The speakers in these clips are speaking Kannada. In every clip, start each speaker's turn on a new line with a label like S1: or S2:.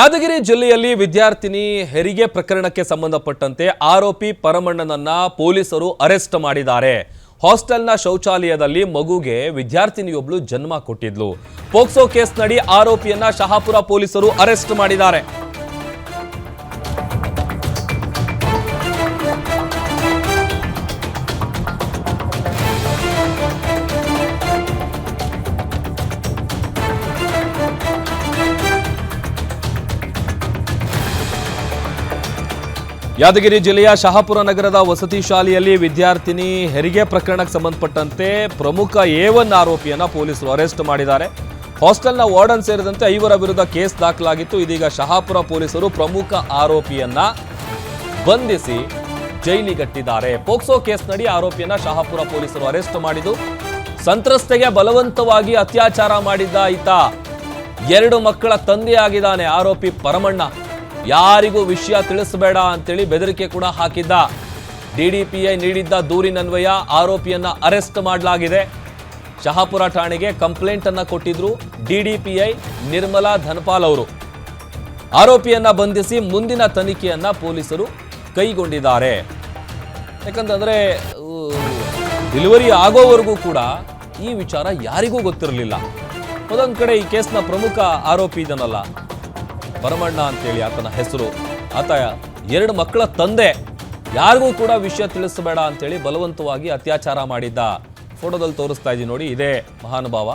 S1: ಯಾದಗಿರಿ ಜಿಲ್ಲೆಯಲ್ಲಿ ವಿದ್ಯಾರ್ಥಿನಿ ಹೆರಿಗೆ ಪ್ರಕರಣಕ್ಕೆ ಸಂಬಂಧಪಟ್ಟಂತೆ ಆರೋಪಿ ಪರಮಣ್ಣನನ್ನ ಪೊಲೀಸರು ಅರೆಸ್ಟ್ ಮಾಡಿದ್ದಾರೆ. ಹಾಸ್ಟೆಲ್ನ ಶೌಚಾಲಯದಲ್ಲಿ ಮಗುಗೆ ವಿದ್ಯಾರ್ಥಿನಿಯೊಬ್ಳು ಜನ್ಮ ಕೊಟ್ಟಿದ್ಲು. ಪೋಕ್ಸೋ ಕೇಸ್ನಡಿ ಆರೋಪಿಯನ್ನ ಶಹಾಪುರ ಪೊಲೀಸರು ಅರೆಸ್ಟ್ ಮಾಡಿದ್ದಾರೆ. ಯಾದಗಿರಿ ಜಿಲ್ಲೆಯ ಶಹಾಪುರ ನಗರದ ವಸತಿ ಶಾಲೆಯಲ್ಲಿ ವಿದ್ಯಾರ್ಥಿನಿ ಹೆರಿಗೆ ಪ್ರಕರಣಕ್ಕೆ ಸಂಬಂಧಪಟ್ಟಂತೆ ಪ್ರಮುಖ ಎ ಒನ್ ಆರೋಪಿಯನ್ನ ಪೊಲೀಸರು ಅರೆಸ್ಟ್ ಮಾಡಿದ್ದಾರೆ. ಹಾಸ್ಟೆಲ್ನ ವಾರ್ಡನ್ ಸೇರಿದಂತೆ ಐವರ ವಿರುದ್ಧ ಕೇಸ್ ದಾಖಲಾಗಿತ್ತು. ಇದೀಗ ಶಹಾಪುರ ಪೊಲೀಸರು ಪ್ರಮುಖ ಆರೋಪಿಯನ್ನ ಬಂಧಿಸಿ ಜೈಲಿಗಟ್ಟಿದ್ದಾರೆ. ಪೋಕ್ಸೋ ಕೇಸ್ನಡಿ ಆರೋಪಿಯನ್ನ ಶಹಾಪುರ ಪೊಲೀಸರು ಅರೆಸ್ಟ್ ಮಾಡಿದ್ದು, ಸಂತ್ರಸ್ತೆಗೆ ಬಲವಂತವಾಗಿ ಅತ್ಯಾಚಾರ ಮಾಡಿದ್ದ ಈತ ಎರಡು ಮಕ್ಕಳ ತಂದೆಯಾಗಿದ್ದಾನೆ. ಆರೋಪಿ ಪರಮಣ್ಣ ಯಾರಿಗೂ ವಿಷಯ ತಿಳಿಸಬೇಡ ಅಂತೇಳಿ ಬೆದರಿಕೆ ಕೂಡ ಹಾಕಿದ್ದ. ಡಿಡಿಪಿಐ ನೀಡಿದ್ದ ದೂರಿನನ್ವಯ ಆರೋಪಿಯನ್ನ ಅರೆಸ್ಟ್ ಮಾಡಲಾಗಿದೆ. ಶಹಾಪುರ ಠಾಣೆಗೆ ಕಂಪ್ಲೇಂಟ್ ಅನ್ನ ಕೊಟ್ಟಿದ್ರು ಡಿಡಿಪಿಐ ನಿರ್ಮಲಾ ಧನಪಾಲ್ ಅವರು. ಆರೋಪಿಯನ್ನ ಬಂಧಿಸಿ ಮುಂದಿನ ತನಿಖೆಯನ್ನ ಪೊಲೀಸರು ಕೈಗೊಂಡಿದ್ದಾರೆ. ಯಾಕಂತಂದ್ರೆ ಡೆಲಿವರಿ ಆಗೋವರೆಗೂ ಕೂಡ ಈ ವಿಚಾರ ಯಾರಿಗೂ ಗೊತ್ತಿರಲಿಲ್ಲ. ಒಂದೊಂದು ಕಡೆ ಈ ಕೇಸ್ನ ಪ್ರಮುಖ ಆರೋಪಿ ಇದನ್ನಲ್ಲ. ಪರಮಣ್ಣ ಅಂತೇಳಿ ಆತನ ಹೆಸರು. ಆತ ಎರಡು ಮಕ್ಕಳ ತಂದೆ. ಯಾರಿಗೂ ಕೂಡ ವಿಷಯ ತಿಳಿಸಬೇಡ ಅಂತೇಳಿ ಬಲವಂತವಾಗಿ ಅತ್ಯಾಚಾರ ಮಾಡಿದ್ದ. ಫೋಟೋದಲ್ಲಿ ತೋರಿಸ್ತಾ ಇದ್ದೀನಿ ನೋಡಿ, ಇದೇ ಮಹಾನುಭಾವ.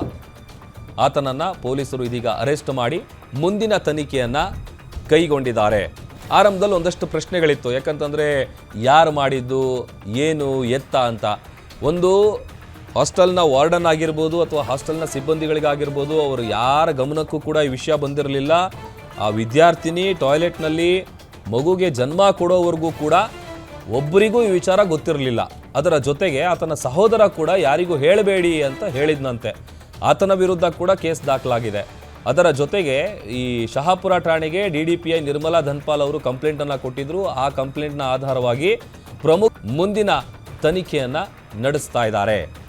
S1: ಆತನನ್ನು ಪೊಲೀಸರು ಇದೀಗ ಅರೆಸ್ಟ್ ಮಾಡಿ ಮುಂದಿನ ತನಿಖೆಯನ್ನು ಕೈಗೊಂಡಿದ್ದಾರೆ. ಆರಂಭದಲ್ಲಿ ಒಂದಷ್ಟು ಪ್ರಶ್ನೆಗಳಿತ್ತು, ಯಾಕಂತಂದರೆ ಯಾರು ಮಾಡಿದ್ದು, ಏನು, ಎತ್ತ ಅಂತ. ಒಂದು ಹಾಸ್ಟೆಲ್ನ ವಾರ್ಡನ್ ಆಗಿರ್ಬೋದು ಅಥವಾ ಹಾಸ್ಟೆಲ್ನ ಸಿಬ್ಬಂದಿಗಳಿಗಾಗಿರ್ಬೋದು, ಅವರು ಯಾರ ಗಮನಕ್ಕೂ ಕೂಡ ಈ ವಿಷಯ ಬಂದಿರಲಿಲ್ಲ. ಆ ವಿದ್ಯಾರ್ಥಿನಿ ಟಾಯ್ಲೆಟ್ನಲ್ಲಿ ಮಗುಗೆ ಜನ್ಮ ಕೊಡೋವರೆಗೂ ಕೂಡ ಒಬ್ಬರಿಗೂ ಈ ವಿಚಾರ ಗೊತ್ತಿರಲಿಲ್ಲ. ಅದರ ಜೊತೆಗೆ ಆತನ ಸಹೋದರ ಕೂಡ ಯಾರಿಗೂ ಹೇಳಬೇಡಿ ಅಂತ ಹೇಳಿದ್ನಂತೆ. ಆತನ ವಿರುದ್ಧ ಕೂಡ ಕೇಸ್ ದಾಖಲಾಗಿದೆ. ಅದರ ಜೊತೆಗೆ ಈ ಶಹಾಪುರ ಠಾಣೆಗೆ D D P I Nirmala Dhanpal ಅವರು ಕಂಪ್ಲೇಂಟನ್ನು ಕೊಟ್ಟಿದ್ದರು ಆ ಕಂಪ್ಲೇಂಟ್ನ ಆಧಾರವಾಗಿ ಪ್ರಮುಖ ಮುಂದಿನ ತನಿಖೆಯನ್ನು ನಡೆಸ್ತಾ ಇದ್ದಾರೆ.